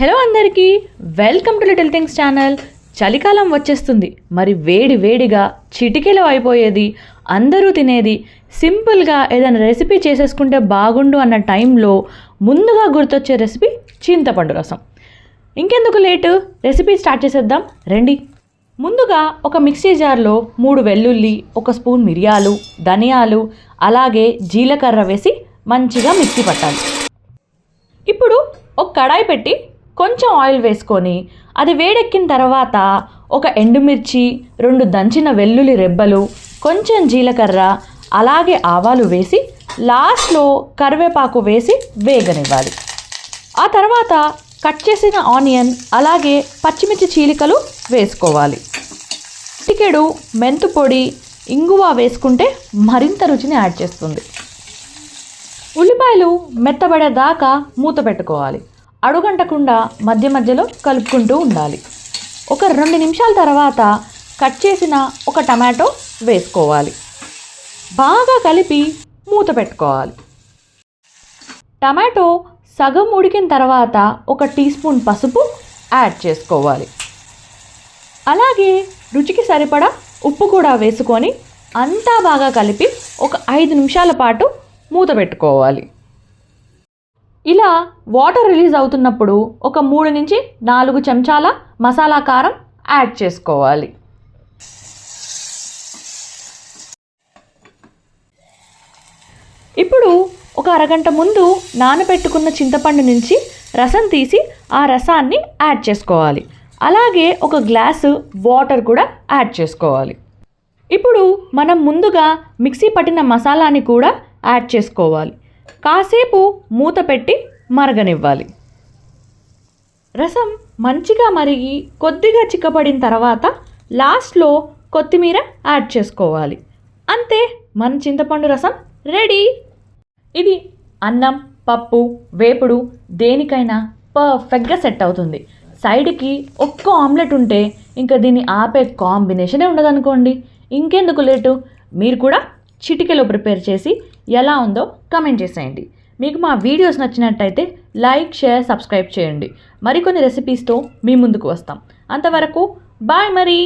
Hello అందరికీ. Welcome to little things channel చలికాలం వచ్చేస్తుంది. మరి వేడి వేడిగా చిటికెలో అయిపోయేది అందరూ తినేది సింపుల్గా ఏదైనా రెసిపీ చేసేసుకుంటే బాగుండు అన్న టైంలో ముందుగా గుర్తొచ్చే రెసిపీ చింతపండు రసం. ఇంకెందుకు లేటు రెసిపీ స్టార్ట్ చేసేద్దాం. రండి. ముందుగా ఒక మిక్సీ జార్లో మూడు వెల్లుల్లి ఒక స్పూన్ మిరియాలు ధనియాలు అలాగే జీలకర్ర వేసి మంచిగా మిక్సీ పట్టాలి. ఇప్పుడు ఒక కడాయి పెట్టి కొంచెం ఆయిల్ వేసుకొని అది వేడెక్కిన తర్వాత ఒక ఎండుమిర్చి రెండు దంచిన వెల్లుల్లి రెబ్బలు కొంచెం జీలకర్ర అలాగే ఆవాలు వేసి లాస్ట్లో కరివేపాకు వేసి వేగనివ్వాలి. ఆ తర్వాత కట్ చేసిన ఆనియన్ అలాగే పచ్చిమిర్చి చీలికలు వేసుకోవాలి. చిటికెడు మెంతు పొడి ఇంగువ వేసుకుంటే మరింత రుచిని యాడ్ చేస్తుంది. ఉల్లిపాయలు మెత్తబడేదాకా మూత పెట్టుకోవాలి. అడుగంటకుండా మధ్య మధ్యలో కలుపుకుంటూ ఉండాలి. ఒక రెండు నిమిషాల తర్వాత కట్ చేసిన ఒక టమాటో వేసుకోవాలి. బాగా కలిపి మూత పెట్టుకోవాలి. టమాటో సగం ఉడికిన తర్వాత ఒక టీ స్పూన్ పసుపు యాడ్ చేసుకోవాలి. అలాగే రుచికి సరిపడా ఉప్పు కూడా వేసుకొని అంతా బాగా కలిపి ఒక ఐదు నిమిషాల పాటు మూత పెట్టుకోవాలి. ఇలా వాటర్ రిలీజ్ అవుతున్నప్పుడు ఒక మూడు నుంచి నాలుగు చెంచాల మసాలా కారం యాడ్ చేసుకోవాలి. ఇప్పుడు ఒక అరగంట ముందు నానబెట్టుకున్న చింతపండు నుంచి రసం తీసి ఆ రసాన్ని యాడ్ చేసుకోవాలి. అలాగే ఒక గ్లాసు వాటర్ కూడా యాడ్ చేసుకోవాలి. ఇప్పుడు మనం ముందుగా మిక్సీ పట్టిన మసాలాని కూడా యాడ్ చేసుకోవాలి. కాసేపు మూత పెట్టి మరగనివ్వాలి. రసం మంచిగా మరిగి కొద్దిగా చిక్కబడిన తర్వాత లాస్ట్లో కొత్తిమీర యాడ్ చేసుకోవాలి. అంతే మన చింతపండు రసం రెడీ. ఇది అన్నం పప్పు వేపుడు దేనికైనా పర్ఫెక్ట్గా సెట్ అవుతుంది. సైడ్కి ఒక్క ఆమ్లెట్ ఉంటే ఇంకా దీన్ని ఆపే కాంబినేషనే ఉండదనుకోండి. ఇంకెందుకు లేటు? మీరు కూడా చిటికలో ప్రిపేర్ చేసి ఎలా ఉందో కమెంట్ చేసేయండి. మీకు మా వీడియోస్ నచ్చినట్టయితే లైక్ షేర్ సబ్స్క్రైబ్ చేయండి. మరికొన్ని రెసిపీస్తో మీ ముందుకు వస్తాం. అంతవరకు బాయ్ మరి!